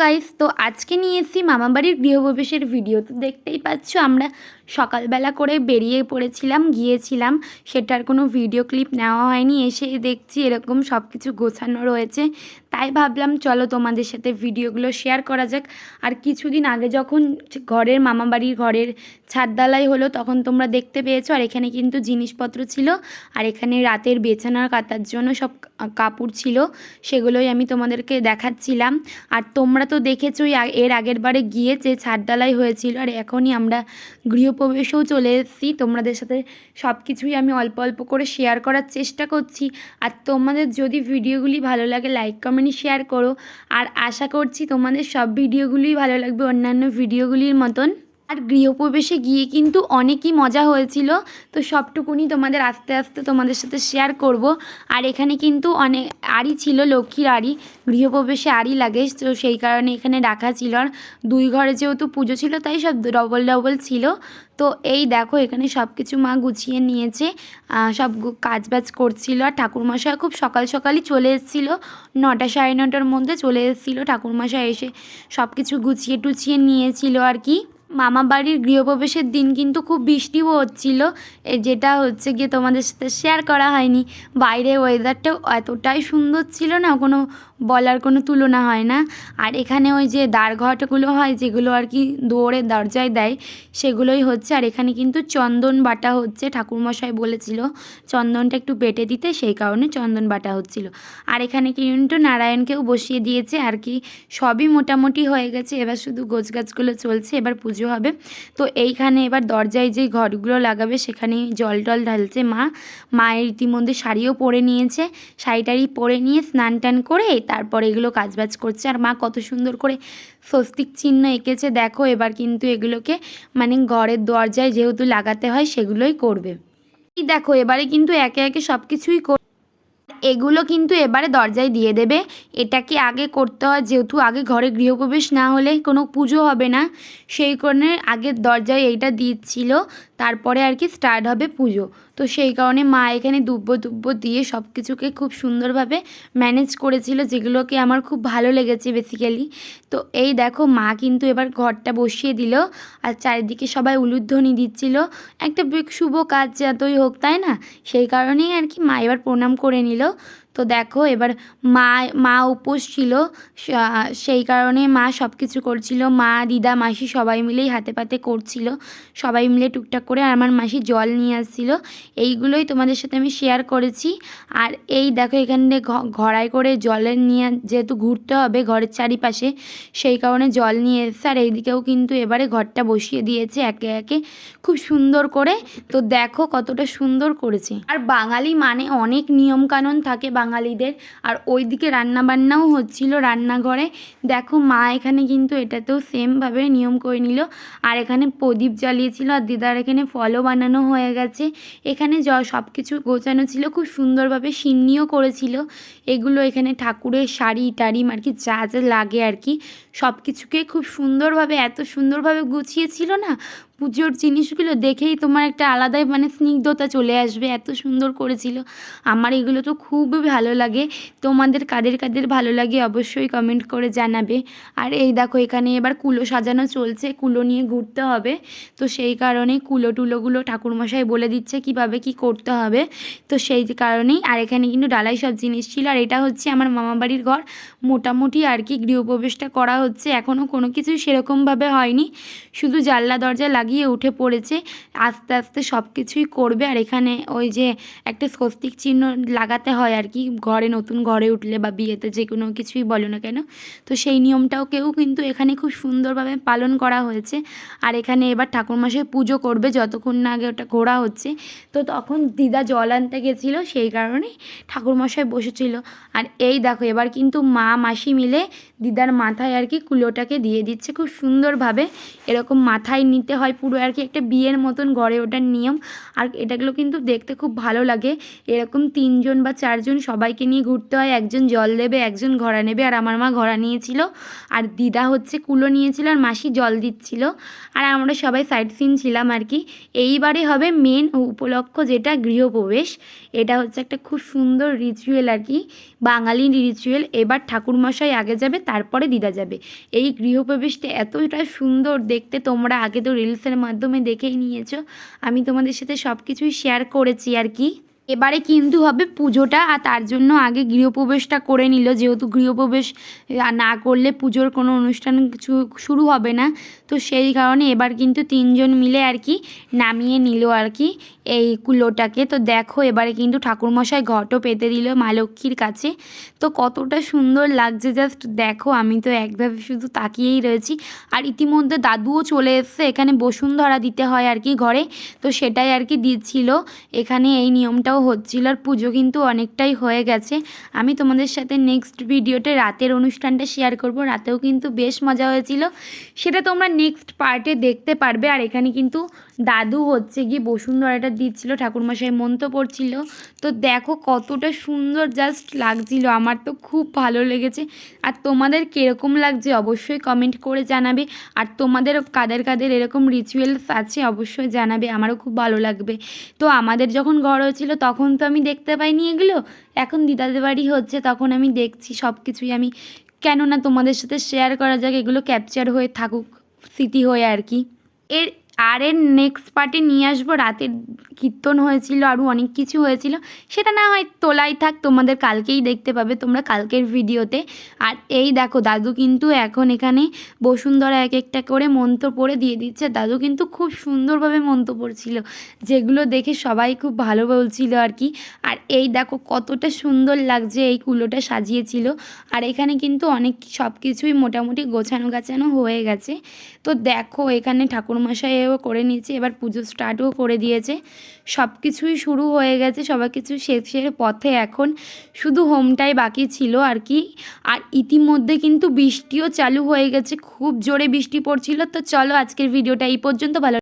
Guys তো আজকে নিয়ে এসেছি মামাবাড়ির গৃহপ্রবেশের ভিডিও তো দেখতেই পাচ্ছ, আমরা সকালবেলা করে বেরিয়ে পড়েছিলাম, গিয়েছিলাম। সেটার কোনো ভিডিও ক্লিপ নেওয়া হয়নি, এসে দেখছি এরকম সব কিছু গোছানো রয়েছে। তাই ভাবলাম, চলো তোমাদের সাথে ভিডিওগুলো শেয়ার করা যাক। আর কিছুদিন আগে যখন ঘরের মামাবাড়ির ঘরের ছাদদালাই হলো, তখন তোমরা দেখতে পেয়েছ, আর এখানে কিন্তু জিনিসপত্র ছিল। আর এখানে রাতের বেছানার কাতার জন্য সব কাপড় ছিল, সেগুলোই আমি তোমাদেরকে দেখাচ্ছিলাম। আর তোমরা তো দেখেছোই এর আগের বারে গিয়ে যে ছাদডালাই হয়েছিল, আর এখনই আমরা গৃহপ্রবেশেও চলে এসেছি। তোমাদের সাথে সব কিছুই আমি অল্প অল্প করে শেয়ার করার চেষ্টা করছি। আর তোমাদের যদি ভিডিওগুলি ভালো লাগে লাইক কমেন্ট শেয়ার করো। আর আশা করছি তোমাদের সব ভিডিওগুলোই ভালো লাগবে অন্যান্য ভিডিওগুলির মতন। আর গৃহপ্রবেশে গিয়ে কিন্তু অনেকই মজা হয়েছিল। তো সবটুকুনি তোমাদের আস্তে আস্তে তোমাদের সাথে শেয়ার করব। আর এখানে কিন্তু অনেক আড়ি ছিল, লক্ষ্মীর আড়ি। গৃহপ্রবেশে আড়ি লাগে, তো সেই কারণে এখানে রাখা ছিল। আর দুই ঘরে যেহেতু পুজো ছিল, তাই সব ডবল ডবল ছিল। তো এই দেখো, এখানে সব কিছু মা গুছিয়ে নিয়েছে। সব গু- কাজবাজ করছিল। আর ঠাকুরমশাই খুব সকাল সকালই চলে এসেছিল। নটা সাড়ে নটার মধ্যে চলে এসেছিল। ঠাকুরমশাই এসে সব কিছু গুছিয়ে টুছিয়ে নিয়েছিল আর কি। মামা বাড়ির গৃহপ্রবেশের দিন কিন্তু খুব বৃষ্টিও হচ্ছিল যেটা হচ্ছে গিয়ে তোমাদের সাথে শেয়ার করা হয়নি। বাইরে ওয়েদারটাও এতটাই সুন্দর ছিল না, কোনো বলার কোনো তুলনা হয় না। আর এখানে ওই যে দ্বারঘটগুলো হয়, যেগুলো আর কি দৌড়ে দরজায় দেয়, সেগুলোই হচ্ছে। আর এখানে কিন্তু চন্দন বাটা হচ্ছে, ঠাকুরমশাই বলেছিল চন্দনটা একটু বেটে দিতে, সেই কারণে চন্দন বাটা হচ্ছিল। আর এখানে কিন্তু নারায়ণকেও বসিয়ে দিয়েছে, আর কি সবই মোটামুটি হয়ে গেছে, এবার শুধু গোছগাছগুলো চলছে, এবার পুজো হবে। তো এইখানে এবার দরজায় যে ঘরগুলো লাগাবে সেখানে জল টল ঢালছে মা। মায়ের ইতিমধ্যে শাড়িও পরে নিয়েছে। শাড়ি টাড়ি পরে নিয়ে স্নান টান করে তারপরে এগুলো কাজবাজ করছে। আর মা কত সুন্দর করে স্বস্তিক চিহ্ন এঁকেছে। দেখো এবার কিন্তু এগুলোকে মানে ঘরের দরজায় যেহেতু লাগাতে হয়, সেগুলোই করবে। দেখো এবারে কিন্তু একে একে সব কিছুই এগুলো কিন্তু এবারে দরজায় দিয়ে দেবে। এটাকে আগে করতে হয়, যেহেতু আগে ঘরে গৃহপ্রবেশ না হলে কোনো পুজো হবে না। সেই কারণে আগের দরজায় এইটা দিচ্ছিল তারপরে আর কি স্টার্ট হবে পুজো। তো সেই কারণে মা এখানে দুব্ব দুব্ব দিয়ে সব কিছুকে খুব সুন্দরভাবে ম্যানেজ করেছিল, যেগুলোকে আমার খুব ভালো লেগেছে বেসিক্যালি তো এই দেখো মা কিন্তু এবার ঘরটা বসিয়ে দিল, আর চারিদিকে সবাই উলুধ্বনি দিচ্ছিল। একটা শুভ কাজ যতই হোক, তাই না? সেই কারণেই আর কি মা এবার প্রণাম করে নিল। তো দেখো, এবার মা মা উপোস ছিল সেই কারণে মা সব কিছু করছিল। মা, দিদা, মাসি সবাই মিলেই হাতে পাতে করছিল। সবাই মিলে টুকটাক করে আর আমার মাসি জল নিয়ে আসছিল। এইগুলোই তোমাদের সাথে আমি শেয়ার করেছি। আর এই দেখো, এখানে ঘড়াই করে জলের নিয়ে যেহেতু ঘুরতে হবে ঘরের চারিপাশে, সেই কারণে জল নিয়ে এসছে। আর এইদিকেও কিন্তু এবারে ঘরটা বসিয়ে দিয়েছে একে একে খুব সুন্দর করে। তো দেখো কতটা সুন্দর করেছে। আর বাঙালি মানে অনেক নিয়মকানুন থাকে বাঙালিদের। আর ওইদিকে রান্না বান্নাও হচ্ছিল রান্নাঘরে। দেখো মা এখানে কিন্তু এটাতেও সেমভাবে নিয়ম করে নিল। আর এখানে প্রদীপ জ্বালিয়েছিল আর দিদার এখানে ফলও বানানো হয়ে গেছে। এখানে য সব কিছু গোছানো ছিল, খুব সুন্দরভাবে সিন্নিও করেছিল। এগুলো এখানে ঠাকুরের শাড়ি টাড়ি আর কি যা যা লাগে আর কি। সব কিছুকে খুব সুন্দরভাবে, এত সুন্দরভাবে গুছিয়েছিল না? পুজোর জিনিসগুলো দেখেই তোমার একটা আলাদাই মানে স্নিগ্ধতা চলে আসবে, এত সুন্দর করেছিল। আমার এগুলো তো খুবই ভালো লাগে। তোমাদের কাদের কাদের ভালো লাগে অবশ্যই কমেন্ট করে জানাবে। আর এই দেখো, এখানে এবার কুলো সাজানো চলছে, কুলো নিয়ে ঘুরতে হবে। তো সেই কারণে কুলো টুলোগুলো ঠাকুরমশাই বলে দিচ্ছে কীভাবে কি করতে হবে। তো সেই কারণেই, আর এখানে কিন্তু ডালাই সব জিনিস ছিল। আর এটা হচ্ছে আমার মামাবাড়ির ঘর। মোটামুটি আর কি গৃহপ্রবেশটা করা হচ্ছে। এখনও কোনো কিছু সেরকমভাবে হয়নি। শুধু জানলা দরজা লাগিয়ে উঠে পড়েছে, আস্তে আস্তে সব কিছুই করবে। আর এখানে ওই যে একটা স্বস্তিক চিহ্ন লাগাতে হয় আর কি, ঘরে নতুন ঘরে উঠলে বা বিয়েতে যে কোনো কিছুই বলো না কেন। তো সেই নিয়মটাও কেউ কিন্তু এখানে খুব সুন্দরভাবে পালন করা হয়েছে। আর এখানে এবার ঠাকুরমশাই পুজো করবে যতক্ষণ না আগে ওটা ঘোরা হচ্ছে। তো তখন দিদা জল আনতে গেছিল, সেই কারণে ঠাকুরমশাই বসেছিল। আর এই দেখো, এবার কিন্তু মা মাসি মিলে দিদার মাথায় আর কি কুলোটাকে দিয়ে দিচ্ছে, খুব সুন্দরভাবে। এরকম মাথায় নিতে হয় পুরো আর কি একটা বিয়ের মতন গড়ে ওঠার নিয়ম। আর এটাগুলো কিন্তু দেখতে খুব ভালো লাগে। এরকম তিনজন বা চারজন সবাইকে নিয়ে ঘুরতে হয়। একজন জল দেবে, একজন ঘোড়া নেবে। আর আমার মা ঘোড়া নিয়েছিল। আর দিদা হচ্ছে কুলো নিয়েছিল আর মাসি জল দিচ্ছিল। আর আমরা সবাই সাইড সিন ছিলাম আর কি। এইবারে হবে মেন উপলক্ষ যেটা গৃহপ্রবেশ। এটা হচ্ছে একটা খুব সুন্দর রিচুয়াল আর কি। বাঙালি রিচুয়াল এবার ঠাকুরমশাই আগে যাবে, তারপরে দিদা যাবে। এই গৃহপ্রবেশটা এতটা সুন্দর দেখতে। তোমরা আগে তো রিলসের মাধ্যমে দেখেই নিয়েছো। আমি তোমাদের সাথে সব কিছুই শেয়ার করেছি আর কি। এবারে কিন্তু হবে পুজোটা আর তার জন্য আগে গৃহপ্রবেশটা করে নিল। যেহেতু গৃহপ্রবেশ না করলে পুজোর কোনো অনুষ্ঠান কিছু শুরু হবে না। তো সেই কারণে এবার কিন্তু তিনজন মিলে আর কি নামিয়ে নিল আর কি এই কুলোটাকে। তো দেখো এবারে কিন্তু ঠাকুরমশাই ঘটও পেতে দিল মা লক্ষ্মীর কাছে। তো কতটা সুন্দর লাগছে, জাস্ট দেখো আমি তো একভাবে শুধু তাকিয়েই রয়েছি। আর ইতিমধ্যে দাদুও চলে এসছে, এখানে বসুন্ধরা দিতে হয় আর কি ঘরে। তো সেটাই আর কি দিচ্ছিল। এখানে এই নিয়মটাও হচ্ছিল আর পুজো কিন্তু অনেকটাই হয়ে গেছে। আমি তোমাদের সাথে নেক্সট ভিডিওতে রাতের অনুষ্ঠানটা শেয়ার করব। রাতেও কিন্তু বেশ মজা হয়েছিল। সেটা তোমরা নেক্সট পার্টে দেখতে পারবে। আর এখানে কিন্তু দাদু হচ্ছে গিয়ে বসুন্ধরাটা দিচ্ছিল, ঠাকুরমশাই মন্ত্র পড়ছিল। তো দেখো কতটা সুন্দর জাস্ট লাগছিল, আমার তো খুব ভালো লেগেছে। আর তোমাদের কীরকম লাগছে অবশ্যই কমেন্ট করে জানাবে। আর তোমাদের কাদের কাদের এরকম রিচুয়ালস আছে অবশ্যই জানাবে, আমারও খুব ভালো লাগবে। তো আমাদের যখন ঘর হয়েছিল তখন তো আমি দেখতে পাইনি এগুলো, এখন দিদাদের বাড়ি হচ্ছে তখন আমি দেখছি সব কিছুই আমি। কেননা তোমাদের সাথে শেয়ার করা যাক, এগুলো ক্যাপচার হয়ে থাকুক, স্মৃতি হয়ে আর কি। এর আর এর নেক্সট পার্টে নিয়ে আসব। রাতের কীর্তন হয়েছিল, আরও অনেক কিছু হয়েছিল। সেটা না হয় তোলাই থাক, তোমাদের কালকেই দেখতে পাবে তোমরা কালকের ভিডিওতে। আর এই দেখো, দাদু কিন্তু এখন এখানে বসুন্ধরা এক একটা করে মন্ত্র পড়ে দিয়ে দিচ্ছে। দাদু কিন্তু খুব সুন্দরভাবে মন্ত্র পড়ছিল, যেগুলো দেখে সবাই খুব ভালো বলছিল আর কি। আর এই দেখো, কতটা সুন্দর লাগছে এই কুলোটা সাজিয়েছিল। আর এখানে কিন্তু অনেক সব কিছুই মোটামুটি গোছানো গাছানো হয়ে গেছে। তো দেখো, এখানে ঠাকুরমশাইও করে নিয়েছে, এবার পুজো স্টার্টও করে দিয়েছে। সব কিছুই শুরু হয়ে গেছে সবাই কিছু শেষের পথে এখন শুধু হোমটাই বাকি ছিল আর কি। আর ইতিমধ্যে কিন্তু বৃষ্টিও চালু হয়ে গেছে, খুব জোরে বৃষ্টি পড়ছিল। তো চলো আজকের ভিডিওটা এই পর্যন্ত, ভালো